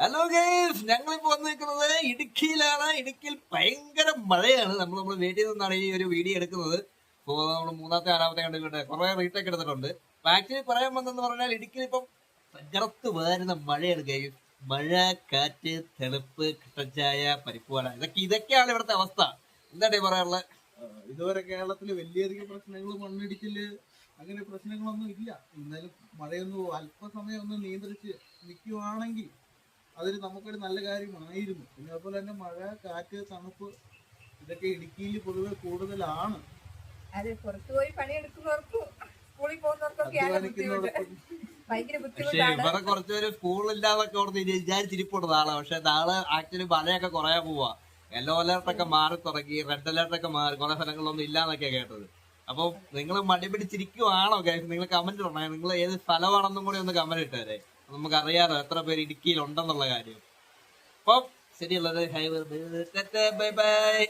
Hello guys ഞങ്ങളിപ്പോ വന്നിരിക്കുന്നത് ഇടുക്കിയിലാണ്. ഇടുക്കിയിൽ ഭയങ്കര മഴയാണ്. നമ്മൾ നമ്മൾ വീട്ടിൽ നിന്നാണ് ഈ ഒരു വീഡിയോ എടുക്കുന്നത്. അപ്പോൾ നമ്മൾ മൂന്നാമത്തെ നാലാമത്തെ കണ്ടിട്ട് കുറെ റീടേക്ക് എടുത്തിട്ടുണ്ട്. അപ്പൊ ആക്ച്വലി പറയാൻ വന്നെന്ന് പറഞ്ഞാൽ ഇടുക്കിയിൽ ഇപ്പം പകർത്ത് വരുന്ന മഴയാണ് ഗൈസ് മഴ കാറ്റ് തെളുപ്പ് കട്ടച്ചായ പരിപ്പുവാട ഇതൊക്കെ ഇതൊക്കെയാണ് ഇവിടുത്തെ അവസ്ഥ. എന്താണ് പറയാനുള്ളത്? ഇതുവരെ കേരളത്തിൽ വലിയധികം പ്രശ്നങ്ങൾ മണ്ണിടിച്ചിൽ അങ്ങനെ പ്രശ്നങ്ങളൊന്നും ഇല്ല. എന്നാലും മഴയൊന്നും അല്പസമയം ഒന്ന് നിയന്ത്രിച്ച് നിൽക്കുവാണെങ്കിൽ അതൊരു നമുക്കൊരു നല്ല കാര്യമായിരുന്നു. പിന്നെ അതുപോലെ തന്നെ മഴ കാറ്റ് തണുപ്പ് ഇതൊക്കെ ഇടുക്കിയിൽ പൊതുവെ കൂടുതലാണ്. അത് പുറത്തു പോയി പണിയെടുക്കുന്നവർക്കും സ്കൂളിൽ പോകുന്നവർക്കൊക്കെയാണ് ബുദ്ധിമുട്ട് അധ്വാനിക്കുന്നവർക്ക് ഭയങ്കര പക്ഷേ ബുദ്ധിമുട്ടാണ്. ഇവിടെ കുറച്ചുപേര് സ്കൂളില്ലാതൊക്കെ ഓർത്ത് വിചാരിച്ചിരിപ്പുണ്ട് നാളെ പക്ഷെ നാളെ ആക്ച്വലി മഴയൊക്കെ കുറയാൻ പോവാ. യെല്ലോ അലേർട്ട് ഒക്കെ മാറി തുടങ്ങി റെഡ് അലേർട്ട് ഒക്കെ മാറി. കുറെ സ്ഥലങ്ങളിലൊന്നും ഇല്ലാന്നൊക്കെ കേട്ടത്. അപ്പൊ നിങ്ങൾ മടി പിടിച്ചിരിക്കുവാണോ? നിങ്ങൾ കമന്റ് ഇടണേ. നിങ്ങൾ ഏത് സ്ഥലമാണെന്നും കൂടി ഒന്ന് കമന്റ് ഇട്ടേരെ. നമുക്ക് അറിയാലോ എത്ര പേര് ഇടുക്കിയിൽ ഉണ്ടെന്നുള്ള കാര്യം. അപ്പം ശരിയുള്ളത് ബൈ ബൈ.